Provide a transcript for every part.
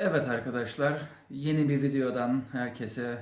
Evet arkadaşlar, yeni bir videodan herkese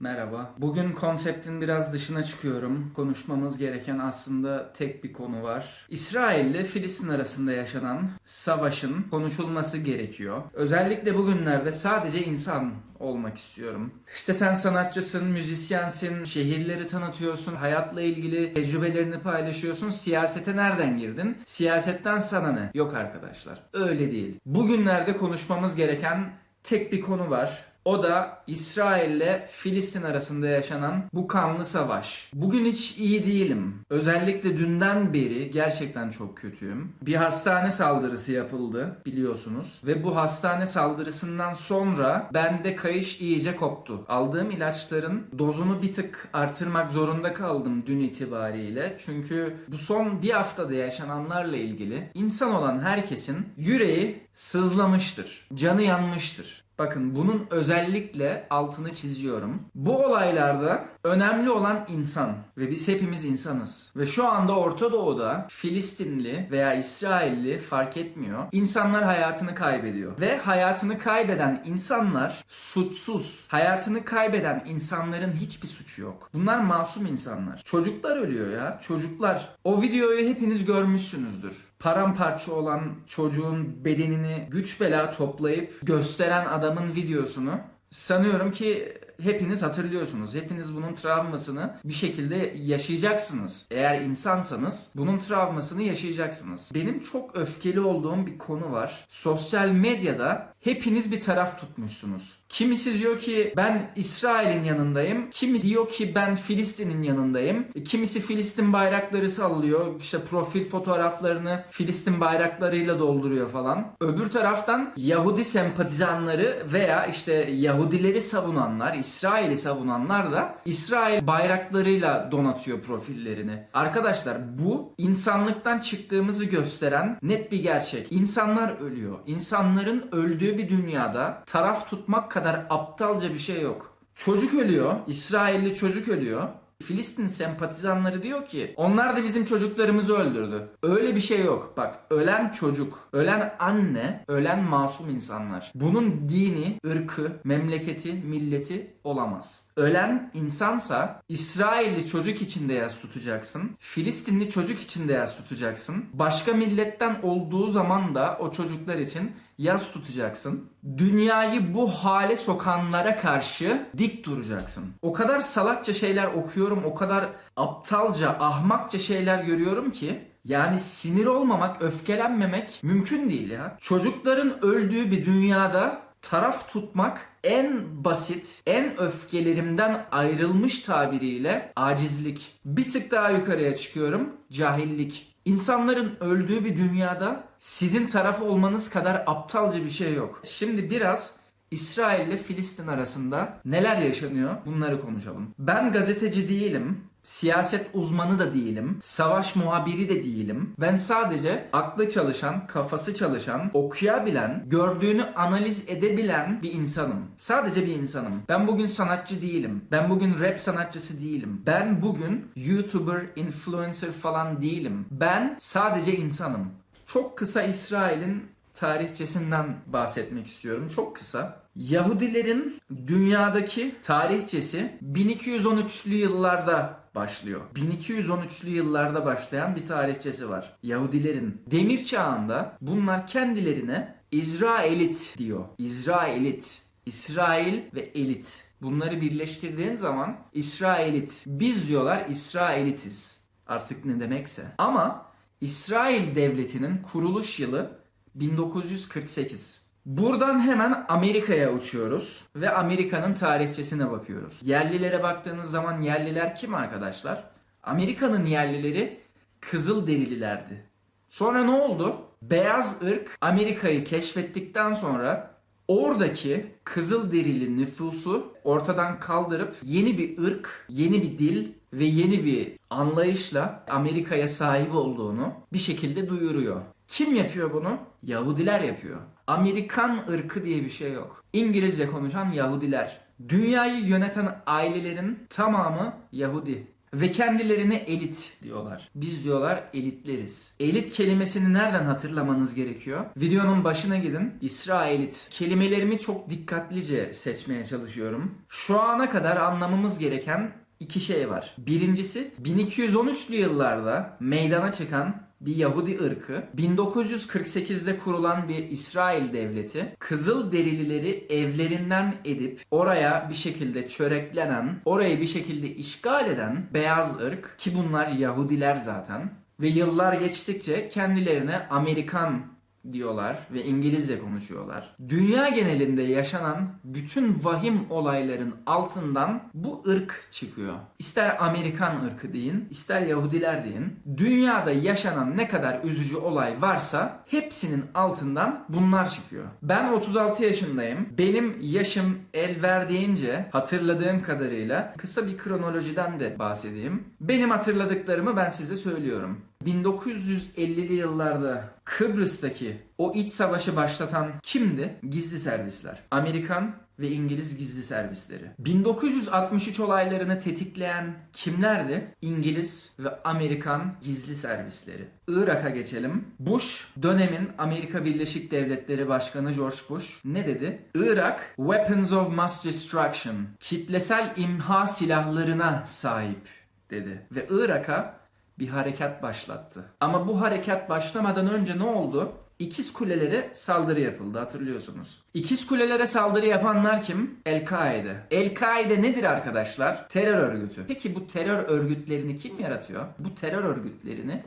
merhaba. Bugün konseptin biraz dışına çıkıyorum. Konuşmamız gereken aslında tek bir konu var. İsrail ile Filistin arasında yaşanan savaşın konuşulması gerekiyor. Özellikle bugünlerde sadece insan olmak istiyorum. İşte sen sanatçısın, müzisyensin, şehirleri tanıtıyorsun, hayatla ilgili tecrübelerini paylaşıyorsun. Siyasete nereden girdin? Siyasetten sana ne? Yok arkadaşlar. Öyle değil. Bugünlerde konuşmamız gereken tek bir konu var. O da İsrail ile Filistin arasında yaşanan bu kanlı savaş. Bugün hiç iyi değilim. Özellikle dünden beri gerçekten çok kötüyüm. Bir hastane saldırısı yapıldı biliyorsunuz. Ve bu hastane saldırısından sonra bende kayış iyice koptu. Aldığım ilaçların dozunu bir tık artırmak zorunda kaldım dün itibariyle. Çünkü bu son bir haftada yaşananlarla ilgili insan olan herkesin yüreği sızlamıştır. Canı yanmıştır. Bakın bunun özellikle altını çiziyorum. Bu olaylarda önemli olan insan ve biz hepimiz insanız. Ve şu anda Orta Doğu'da Filistinli veya İsrailli fark etmiyor. İnsanlar hayatını kaybediyor. Ve hayatını kaybeden insanlar suçsuz. Hayatını kaybeden insanların hiçbir suçu yok. Bunlar masum insanlar. Çocuklar ölüyor ya. Çocuklar. O videoyu hepiniz görmüşsünüzdür paramparça olan çocuğun bedenini güç bela toplayıp gösteren adamın videosunu sanıyorum ki hepiniz hatırlıyorsunuz. Hepiniz bunun travmasını bir şekilde yaşayacaksınız. Eğer insansanız bunun travmasını yaşayacaksınız. Benim çok öfkeli olduğum bir konu var. Sosyal medyada hepiniz bir taraf tutmuşsunuz. Kimisi diyor ki ben İsrail'in yanındayım. Kimisi diyor ki ben Filistin'in yanındayım. Kimisi Filistin bayrakları sallıyor. İşte profil fotoğraflarını Filistin bayraklarıyla dolduruyor falan. Öbür taraftan Yahudi sempatizanları veya işte Yahudileri savunanlar, İsrail'i savunanlar da İsrail bayraklarıyla donatıyor profillerini. Arkadaşlar bu insanlıktan çıktığımızı gösteren net bir gerçek. İnsanlar ölüyor. İnsanların öldüğü bir dünyada taraf tutmak kadar aptalca bir şey yok. Çocuk ölüyor. İsrailli çocuk ölüyor. Filistin sempatizanları diyor ki onlar da bizim çocuklarımızı öldürdü. Öyle bir şey yok. Bak ölen çocuk, ölen anne, ölen masum insanlar. Bunun dini, ırkı, memleketi, milleti olamaz. Ölen insansa İsrailli çocuk içinde yas tutacaksın. Filistinli çocuk içinde yas tutacaksın. Başka milletten olduğu zaman da o çocuklar için yas tutacaksın. Dünyayı bu hale sokanlara karşı dik duracaksın. O kadar salakça şeyler okuyorum, o kadar aptalca, ahmakça şeyler görüyorum ki yani sinir olmamak, öfkelenmemek mümkün değil ya. Çocukların öldüğü bir dünyada taraf tutmak en basit, en öfkelerimden ayrılmış tabiriyle acizlik. Bir tık daha yukarıya çıkıyorum. Cahillik. İnsanların öldüğü bir dünyada sizin taraf olmanız kadar aptalca bir şey yok. Şimdi biraz İsrail ile Filistin arasında neler yaşanıyor bunları konuşalım. Ben gazeteci değilim. Siyaset uzmanı da değilim. Savaş muhabiri de değilim. Ben sadece aklı çalışan, kafası çalışan, okuyabilen, gördüğünü analiz edebilen bir insanım. Sadece bir insanım. Ben bugün sanatçı değilim. Ben bugün rap sanatçısı değilim. Ben bugün YouTuber, influencer falan değilim. Ben sadece insanım. Çok kısa İsrail'in tarihçesinden bahsetmek istiyorum. Çok kısa. Yahudilerin dünyadaki tarihçesi 1213'lü yıllarda başlıyor. 1213'lü yıllarda başlayan bir tarihçesi var. Yahudilerin demir çağında bunlar kendilerine İsraelit diyor. İsraelit. İsrail ve elit. Bunları birleştirdiğin zaman İsraelit. Biz diyorlar İsraelitiz. Artık ne demekse. Ama İsrail devletinin kuruluş yılı 1948. Buradan hemen Amerika'ya uçuyoruz ve Amerika'nın tarihçesine bakıyoruz. Yerlilere baktığınız zaman yerliler kim arkadaşlar? Amerika'nın yerlileri kızıl derililerdi. Sonra ne oldu? Beyaz ırk Amerika'yı keşfettikten sonra oradaki kızıl derili nüfusu ortadan kaldırıp yeni bir ırk, yeni bir dil ve yeni bir anlayışla Amerika'ya sahip olduğunu bir şekilde duyuruyor. Kim yapıyor bunu? Yahudiler yapıyor. Amerikan ırkı diye bir şey yok. İngilizce konuşan Yahudiler. Dünyayı yöneten ailelerin tamamı Yahudi. Ve kendilerine elit diyorlar. Biz diyorlar elitleriz. Elit kelimesini nereden hatırlamanız gerekiyor? Videonun başına gidin. İsrailit. Kelimelerimi çok dikkatlice seçmeye çalışıyorum. Şu ana kadar anlamamız gereken iki şey var. Birincisi 1213'lü yıllarda meydana çıkan bir Yahudi ırkı 1948'de kurulan bir İsrail devleti Kızıl derilileri evlerinden edip oraya bir şekilde çöreklenen, orayı bir şekilde işgal eden beyaz ırk ki bunlar Yahudiler zaten ve yıllar geçtikçe kendilerine Amerikan diyorlar ve İngilizce konuşuyorlar. Dünya genelinde yaşanan bütün vahim olayların altından bu ırk çıkıyor. İster Amerikan ırkı deyin, ister Yahudiler deyin. Dünyada yaşanan ne kadar üzücü olay varsa hepsinin altından bunlar çıkıyor. Ben 36 yaşındayım. Benim yaşım el verdiğince hatırladığım kadarıyla kısa bir kronolojiden de bahsedeyim. Benim hatırladıklarımı ben size söylüyorum. 1950'li yıllarda Kıbrıs'taki o iç savaşı başlatan kimdi? Gizli servisler. Amerikan ve İngiliz gizli servisleri. 1963 olaylarını tetikleyen kimlerdi? İngiliz ve Amerikan gizli servisleri. Irak'a geçelim. Bush dönemin Amerika Birleşik Devletleri Başkanı George Bush ne dedi? Irak weapons of mass destruction, kitlesel imha silahlarına sahip dedi ve Irak'a bir harekat başlattı. Ama bu harekat başlamadan önce ne oldu? İkiz Kulelere saldırı yapıldı hatırlıyorsunuz. İkiz Kulelere saldırı yapanlar kim? El-Kaide. El-Kaide nedir arkadaşlar? Terör örgütü. Peki bu terör örgütlerini kim yaratıyor? Bu terör örgütlerini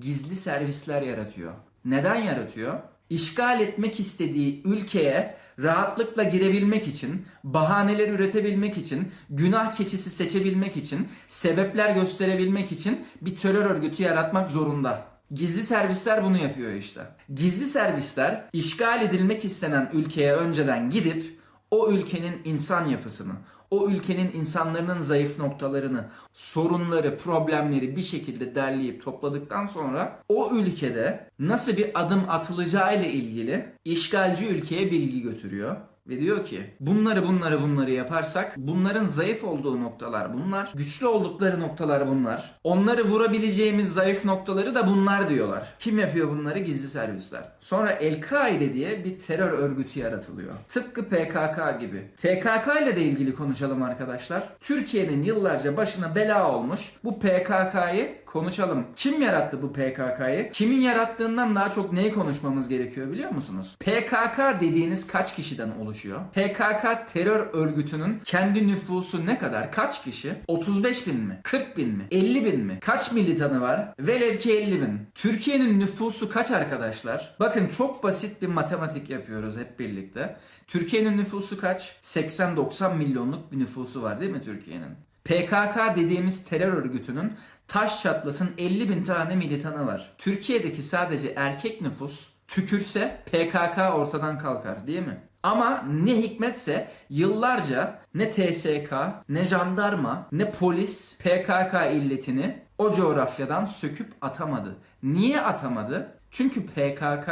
gizli servisler yaratıyor. Neden yaratıyor? İşgal etmek istediği ülkeye rahatlıkla girebilmek için, bahaneler üretebilmek için, günah keçisi seçebilmek için, sebepler gösterebilmek için bir terör örgütü yaratmak zorunda. Gizli servisler bunu yapıyor işte. Gizli servisler işgal edilmek istenen ülkeye önceden gidip o ülkenin insan yapısını, o ülkenin insanların zayıf noktalarını, sorunları, problemleri bir şekilde derleyip topladıktan sonra o ülkede nasıl bir adım atılacağı ile ilgili işgalci ülkeye bilgi götürüyor. Ve diyor ki bunları bunları bunları yaparsak bunların zayıf olduğu noktalar bunlar. Güçlü oldukları noktalar bunlar. Onları vurabileceğimiz zayıf noktaları da bunlar diyorlar. Kim yapıyor bunları? Gizli servisler. Sonra El-Kaide diye bir terör örgütü yaratılıyor. Tıpkı PKK gibi. PKK ile de ilgili konuşalım arkadaşlar. Türkiye'nin yıllarca başına bela olmuş bu PKK'yı konuşalım. Kim yarattı bu PKK'yı? Kimin yarattığından daha çok neyi konuşmamız gerekiyor biliyor musunuz? PKK dediğiniz kaç kişiden oluşuyor? PKK terör örgütünün kendi nüfusu ne kadar? Kaç kişi? 35 bin mi? 40 bin mi? 50 bin mi? Kaç militanı var? Velev ki 50 bin. Türkiye'nin nüfusu kaç arkadaşlar? Bakın çok basit bir matematik yapıyoruz hep birlikte. Türkiye'nin nüfusu kaç? 80-90 milyonluk bir nüfusu var değil mi Türkiye'nin? PKK dediğimiz terör örgütünün taş çatlasın 50 bin tane militanı var. Türkiye'deki sadece erkek nüfus tükürse PKK ortadan kalkar değil mi? Ama ne hikmetse yıllarca ne TSK, ne jandarma, ne polis PKK illetini o coğrafyadan söküp atamadı. Niye atamadı? Çünkü PKK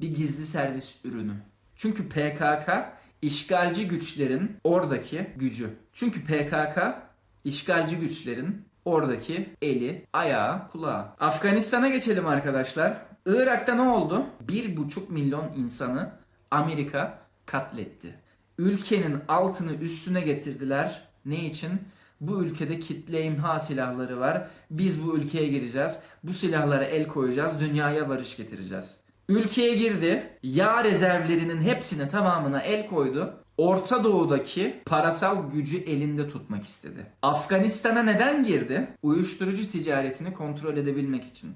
bir gizli servis ürünü. Çünkü PKK işgalci güçlerin oradaki gücü. Çünkü PKK işgalci güçlerin oradaki eli, ayağı, kulağı. Afganistan'a geçelim arkadaşlar. Irak'ta ne oldu? 1,5 milyon insanı Amerika katletti. Ülkenin altını üstüne getirdiler. Ne için? Bu ülkede kitle imha silahları var. Biz bu ülkeye gireceğiz. Bu silahlara el koyacağız. Dünyaya barış getireceğiz. Ülkeye girdi. Yağ rezervlerinin hepsine tamamına el koydu. Orta Doğu'daki parasal gücü elinde tutmak istedi. Afganistan'a neden girdi? Uyuşturucu ticaretini kontrol edebilmek için.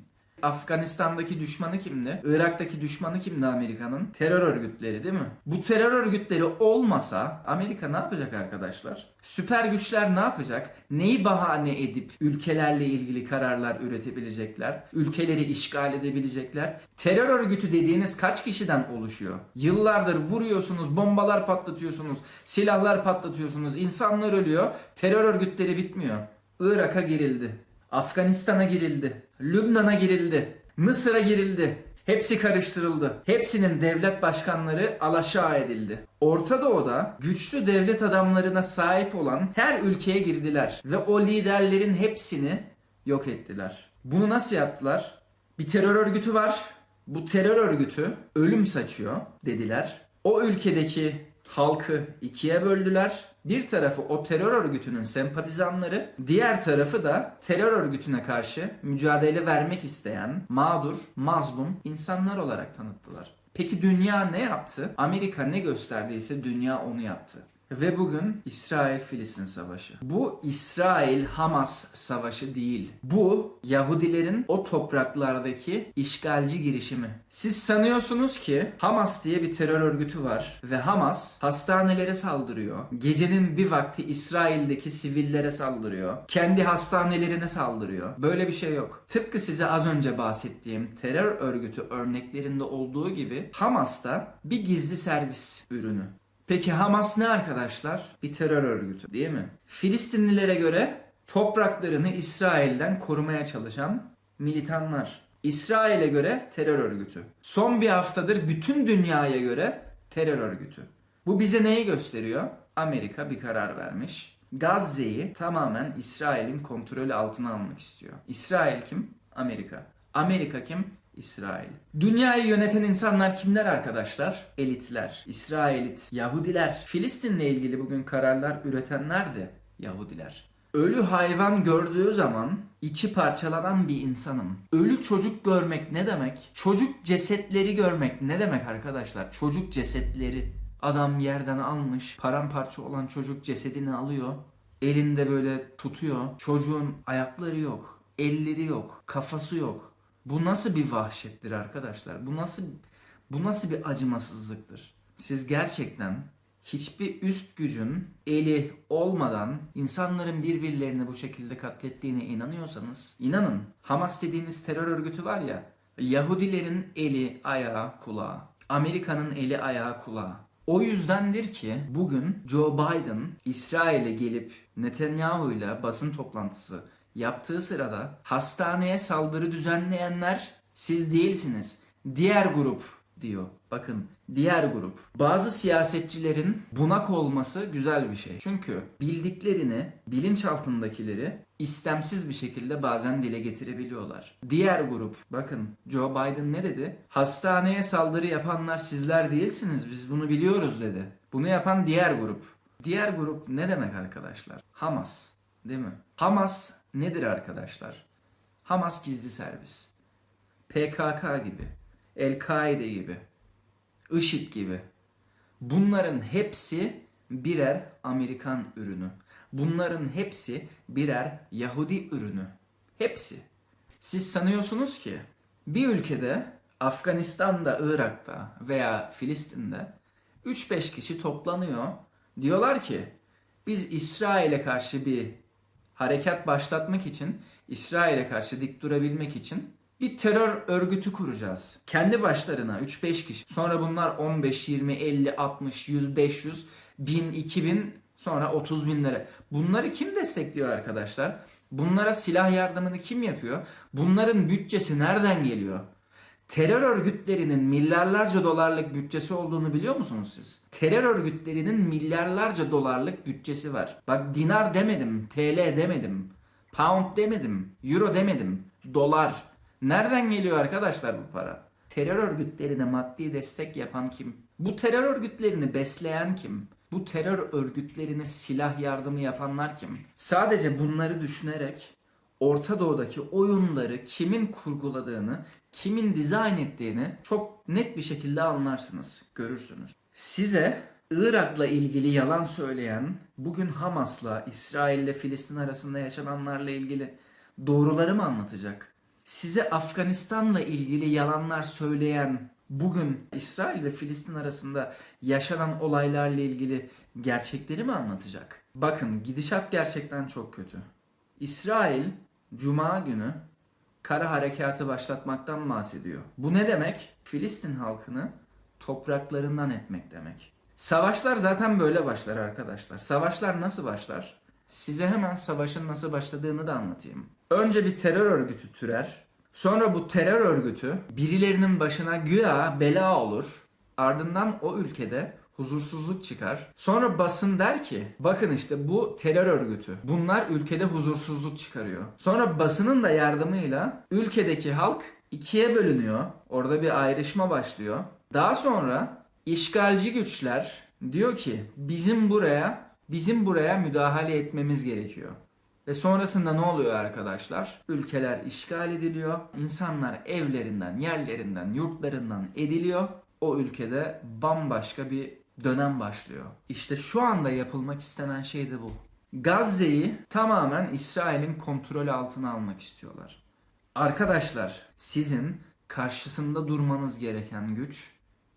Afganistan'daki düşmanı kimdi? Irak'taki düşmanı kimdi Amerika'nın? Terör örgütleri değil mi? Bu terör örgütleri olmasa Amerika ne yapacak arkadaşlar? Süper güçler ne yapacak? Neyi bahane edip ülkelerle ilgili kararlar üretebilecekler? Ülkeleri işgal edebilecekler? Terör örgütü dediğiniz kaç kişiden oluşuyor? Yıllardır vuruyorsunuz, bombalar patlatıyorsunuz, silahlar patlatıyorsunuz, insanlar ölüyor, terör örgütleri bitmiyor. Irak'a girildi. Afganistan'a girildi. Lübnan'a girildi. Mısır'a girildi. Hepsi karıştırıldı. Hepsinin devlet başkanları alaşağı edildi. Orta Doğu'da güçlü devlet adamlarına sahip olan her ülkeye girdiler ve o liderlerin hepsini yok ettiler. Bunu nasıl yaptılar? Bir terör örgütü var. Bu terör örgütü ölüm saçıyor dediler. O ülkedeki halkı ikiye böldüler. Bir tarafı o terör örgütünün sempatizanları, diğer tarafı da terör örgütüne karşı mücadele vermek isteyen mağdur, mazlum insanlar olarak tanıttılar. Peki dünya ne yaptı? Amerika ne gösterdiyse dünya onu yaptı. Ve bugün İsrail-Filistin savaşı. Bu İsrail-Hamas savaşı değil. Bu Yahudilerin o topraklardaki işgalci girişimi. Siz sanıyorsunuz ki Hamas diye bir terör örgütü var ve Hamas hastanelere saldırıyor. Gecenin bir vakti İsrail'deki sivillere saldırıyor. Kendi hastanelerine saldırıyor. Böyle bir şey yok. Tıpkı size az önce bahsettiğim terör örgütü örneklerinde olduğu gibi Hamas da bir gizli servis ürünü. Peki Hamas ne arkadaşlar? Bir terör örgütü değil mi? Filistinlilere göre topraklarını İsrail'den korumaya çalışan militanlar. İsrail'e göre terör örgütü. Son bir haftadır bütün dünyaya göre terör örgütü. Bu bize neyi gösteriyor? Amerika bir karar vermiş. Gazze'yi tamamen İsrail'in kontrolü altına almak istiyor. İsrail kim? Amerika. Amerika kim? İsrail. Dünyayı yöneten insanlar kimler arkadaşlar? Elitler. İsrailit, Yahudiler. Filistin'le ilgili bugün kararlar üretenler de Yahudiler. Ölü hayvan gördüğü zaman içi parçalanan bir insanım. Ölü çocuk görmek ne demek? Çocuk cesetleri görmek ne demek arkadaşlar? Çocuk cesetleri. Adam yerden almış, paramparça olan çocuk cesedini alıyor. Elinde böyle tutuyor. Çocuğun ayakları yok, elleri yok, kafası yok. Bu nasıl bir vahşettir arkadaşlar? Bu nasıl bu nasıl bir acımasızlıktır? Siz gerçekten hiçbir üst gücün eli olmadan insanların birbirlerini bu şekilde katlettiğine inanıyorsanız inanın Hamas dediğiniz terör örgütü var ya Yahudilerin eli ayağı kulağı Amerika'nın eli ayağı kulağı o yüzdendir ki bugün Joe Biden İsrail'e gelip Netanyahu ile basın toplantısı yaptığı sırada hastaneye saldırı düzenleyenler siz değilsiniz. Diğer grup diyor. Bakın diğer grup. Bazı siyasetçilerin bunak olması güzel bir şey. Çünkü bildiklerini, bilinçaltındakileri istemsiz bir şekilde bazen dile getirebiliyorlar. Diğer grup, bakın Joe Biden ne dedi? Hastaneye saldırı yapanlar sizler değilsiniz, biz bunu biliyoruz dedi. Bunu yapan diğer grup. Diğer grup ne demek arkadaşlar? Hamas, değil mi? Hamas nedir arkadaşlar? Hamas gizli servis. PKK gibi, El-Kaide gibi, IŞİD gibi. Bunların hepsi birer Amerikan ürünü. Bunların hepsi birer Yahudi ürünü. Hepsi. Siz sanıyorsunuz ki bir ülkede Afganistan'da, Irak'ta veya Filistin'de 3-5 kişi toplanıyor. Diyorlar ki biz İsrail'e karşı bir harekat başlatmak için, İsrail'e karşı dik durabilmek için bir terör örgütü kuracağız. Kendi başlarına 3-5 kişi. Sonra bunlar 15, 20, 50, 60, 100, 500, 1000, 2000 sonra 30 binlere. Bunları kim destekliyor arkadaşlar? Bunlara silah yardımını kim yapıyor? Bunların bütçesi nereden geliyor? Terör örgütlerinin milyarlarca dolarlık bütçesi olduğunu biliyor musunuz siz? Terör örgütlerinin milyarlarca dolarlık bütçesi var. Bak dinar demedim, TL demedim, pound demedim, euro demedim, dolar. Nereden geliyor arkadaşlar bu para? Terör örgütlerine maddi destek yapan kim? Bu terör örgütlerini besleyen kim? Bu terör örgütlerine silah yardımı yapanlar kim? Sadece bunları düşünerek Orta Doğu'daki oyunları kimin kurguladığını, kimin dizayn ettiğini çok net bir şekilde anlarsınız, görürsünüz. Size Irak'la ilgili yalan söyleyen, bugün Hamas'la, İsrail'le Filistin arasında yaşananlarla ilgili doğruları mı anlatacak? Size Afganistan'la ilgili yalanlar söyleyen, bugün İsrail ve Filistin arasında yaşanan olaylarla ilgili gerçekleri mi anlatacak? Bakın gidişat gerçekten çok kötü. İsrail Cuma günü kara harekatı başlatmaktan bahsediyor. Bu ne demek? Filistin halkını topraklarından etmek demek. Savaşlar zaten böyle başlar arkadaşlar. Savaşlar nasıl başlar? Size hemen savaşın nasıl başladığını da anlatayım. Önce bir terör örgütü türer. Sonra bu terör örgütü birilerinin başına güya bela olur. Ardından o ülkede huzursuzluk çıkar. Sonra basın der ki bakın işte bu terör örgütü. Bunlar ülkede huzursuzluk çıkarıyor. Sonra basının da yardımıyla ülkedeki halk ikiye bölünüyor. Orada bir ayrışma başlıyor. Daha sonra işgalci güçler diyor ki bizim buraya bizim buraya müdahale etmemiz gerekiyor. Ve sonrasında ne oluyor arkadaşlar? Ülkeler işgal ediliyor. İnsanlar evlerinden, yerlerinden, yurtlarından ediliyor. O ülkede bambaşka bir dönem başlıyor. İşte şu anda yapılmak istenen şey de bu. Gazze'yi tamamen İsrail'in kontrolü altına almak istiyorlar. Arkadaşlar sizin karşısında durmanız gereken güç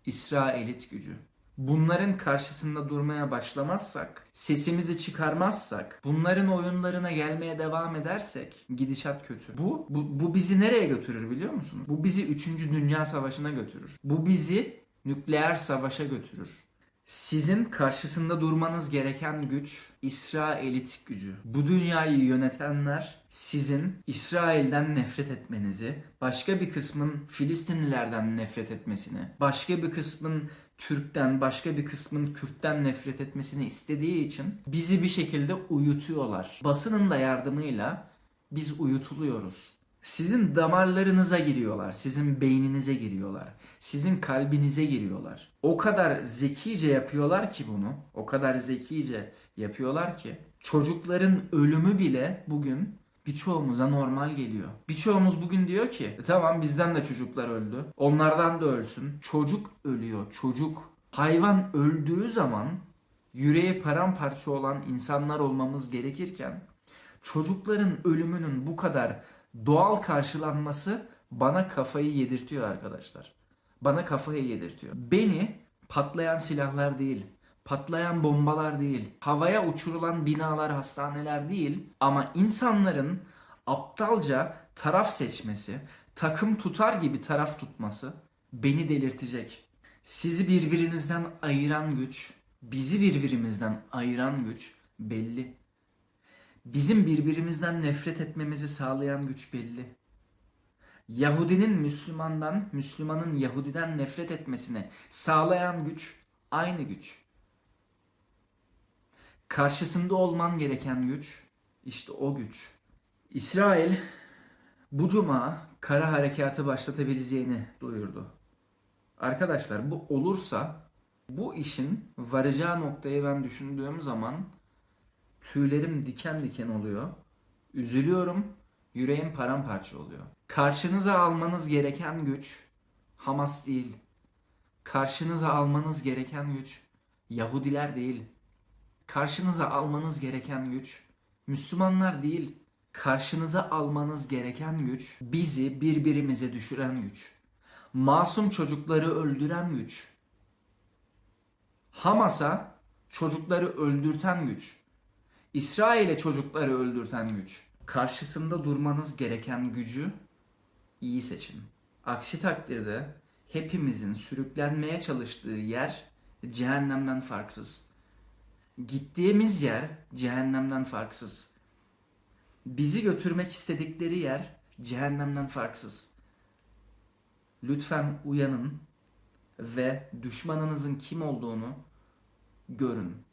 İsrailit gücü. Bunların karşısında durmaya başlamazsak, sesimizi çıkarmazsak, bunların oyunlarına gelmeye devam edersek gidişat kötü. Bu, bu, bu bizi nereye götürür biliyor musunuz? Bu bizi 3. Dünya Savaşı'na götürür. Bu bizi nükleer savaşa götürür. Sizin karşısında durmanız gereken güç İsrailit gücü. Bu dünyayı yönetenler sizin İsrail'den nefret etmenizi, başka bir kısmın Filistinlilerden nefret etmesini, başka bir kısmın Türk'ten, başka bir kısmın Kürt'ten nefret etmesini istediği için bizi bir şekilde uyutuyorlar. Basının da yardımıyla biz uyutuluyoruz. Sizin damarlarınıza giriyorlar, sizin beyninize giriyorlar, sizin kalbinize giriyorlar. O kadar zekice yapıyorlar ki bunu, o kadar zekice yapıyorlar ki çocukların ölümü bile bugün birçoğumuza normal geliyor. Birçoğumuz bugün diyor ki "E tamam bizden de çocuklar öldü. Onlardan da ölsün. Çocuk ölüyor, çocuk. Hayvan öldüğü zaman yüreği paramparça olan insanlar olmamız gerekirken çocukların ölümünün bu kadar doğal karşılanması bana kafayı yedirtiyor arkadaşlar. Bana kafayı yedirtiyor. Beni patlayan silahlar değil, patlayan bombalar değil, havaya uçurulan binalar, hastaneler değil ama insanların aptalca taraf seçmesi, takım tutar gibi taraf tutması beni delirtecek. Sizi birbirinizden ayıran güç, bizi birbirimizden ayıran güç belli. Bizim birbirimizden nefret etmemizi sağlayan güç belli. Yahudinin Müslümandan, Müslümanın Yahudiden nefret etmesini sağlayan güç aynı güç. Karşısında olman gereken güç işte o güç. İsrail bu cuma kara harekatı başlatabileceğini duyurdu. Arkadaşlar bu olursa bu işin varacağı noktayı ben düşündüğüm zaman tüylerim diken diken oluyor. Üzülüyorum, yüreğim paramparça oluyor. Karşınıza almanız gereken güç Hamas değil. Karşınıza almanız gereken güç Yahudiler değil. Karşınıza almanız gereken güç Müslümanlar değil. Karşınıza almanız gereken güç bizi birbirimize düşüren güç. Masum çocukları öldüren güç. Hamas'a çocukları öldürten güç. İsrail'e çocukları öldürten güç. Karşısında durmanız gereken gücü iyi seçin. Aksi takdirde hepimizin sürüklenmeye çalıştığı yer cehennemden farksız. Gittiğimiz yer cehennemden farksız. Bizi götürmek istedikleri yer cehennemden farksız. Lütfen uyanın ve düşmanınızın kim olduğunu görün.